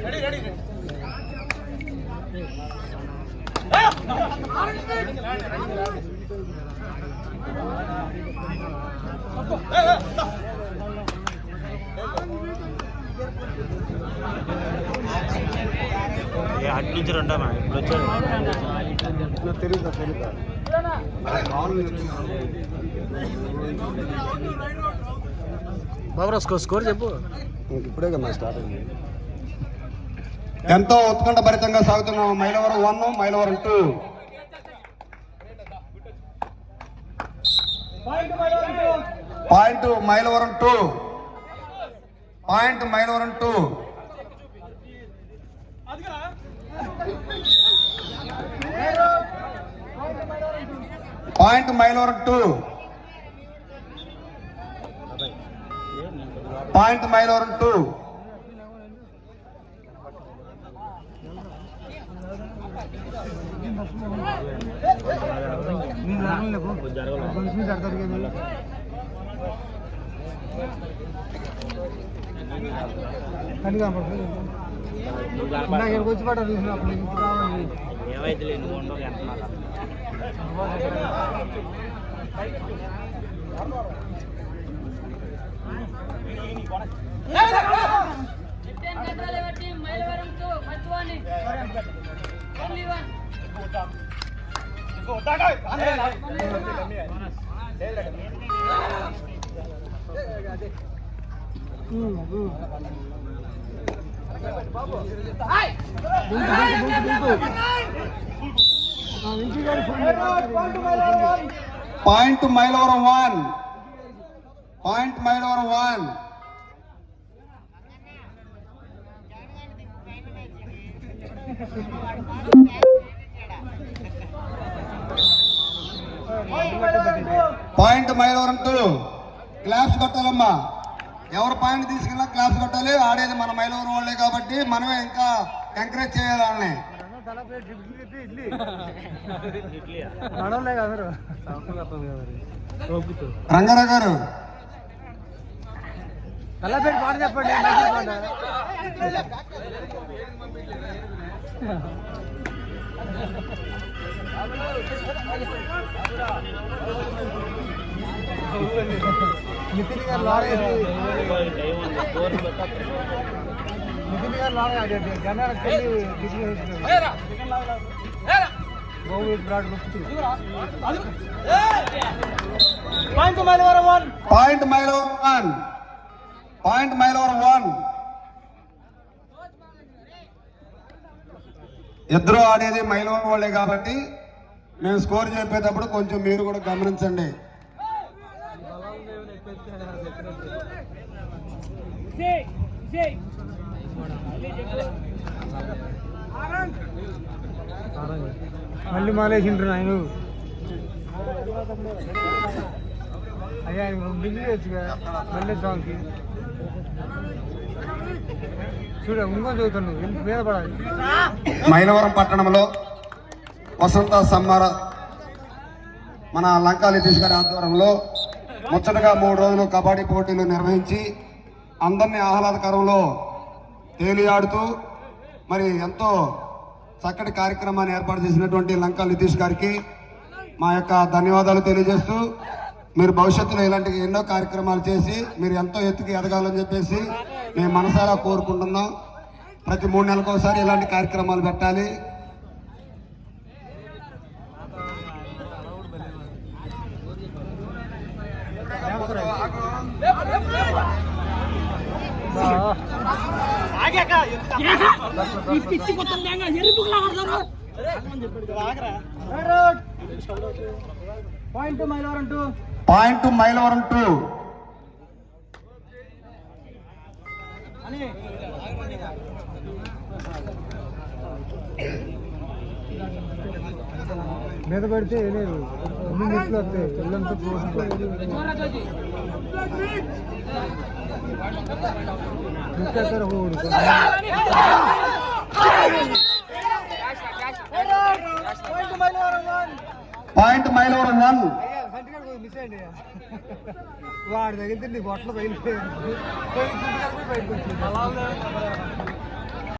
Ready ready ready అటు నుంచి రెండమ్మా ఇప్పుడు వచ్చాడు. తెలియదు బాబు స్కోర్ స్కోర్ చెప్పు. ఇప్పుడే కదా స్టార్ట్ అయింది. ఎంతో ఉత్కంఠ భరితంగా సాగుతున్న Mylavaram one Mylavaram two. Point Mylavaram two. Point Mylavaram two. Point Mylavaram two. Point Mylavaram two. ఏమైతే నువ్వు ఉండవు అంటున్నారు Captain Central Ever Team, Mayalawaram to Machwani. Only one. point Mylavaram one. Point Mylavaram one. Point Mylavaram two claps కొట్టాలమ్మా. ఎవరు point తీసుకెళ్ళినా claps కొట్టాలి. ఆడేది మన మైలవరం వాళ్ళే కాబట్టి మనమే ఇంకా ఎంకరేజ్ చేయాలి వాళ్ళని. రంగారా రంగారావు గారు. చెప్పండి నితిన్ గారు పెట్టా నితిన్ గారు లాగే గన్నాలకు వెళ్ళి డిగ్రీ గోవు బ్రాడ్ గుర్తు. Point Mylavaram one. Point Mylavaram one. Point Mylavaram one. ఇద్దరు ఆడేది మైలవరం వాళ్ళే కాబట్టి మేము స్కోర్ చెప్పేటప్పుడు కొంచెం మీరు కూడా గమనించండి. మళ్ళీ మాలేసిండ్రు ఆయన అయ్యా బిల్లు మళ్ళీ సాంగ్కి చూడ ఇంకో చదువుతాను మీద పడాలి? మైలవరం పట్టణంలో వసంత సమ్మర మన లంకా నితీష్ గారి ఆధ్వర్యంలో ముచ్చటగా మూడు రోజులు కబడ్డీ పోటీలు నిర్వహించి అందరినీ ఆహ్లాదకరంలో తేలియాడుతూ మరి ఎంతో చక్కటి కార్యక్రమాన్ని ఏర్పాటు చేసినటువంటి లంకా నితీష్ గారికి మా యొక్క ధన్యవాదాలు తెలియజేస్తూ మీరు భవిష్యత్తులో ఇలాంటి ఎన్నో కార్యక్రమాలు చేసి మీరు ఎంతో ఎత్తుకి ఎదగాలని చెప్పేసి మేము మనసారా కోరుకుంటున్నాం. ప్రతి మూడు నెలలకు ఒకసారి ఇలాంటి కార్యక్రమాలు పెట్టాలి. పిచ్చి కొత్త ఎరుపుకు లాగడతారు point Mylavaram two. Point Mylavaram two మీద పడితే లేదు. ఎన్ని వస్తాయి. Point Mylavaram one. వాడి దగ్గర బొట్టలు బయలుపోయారు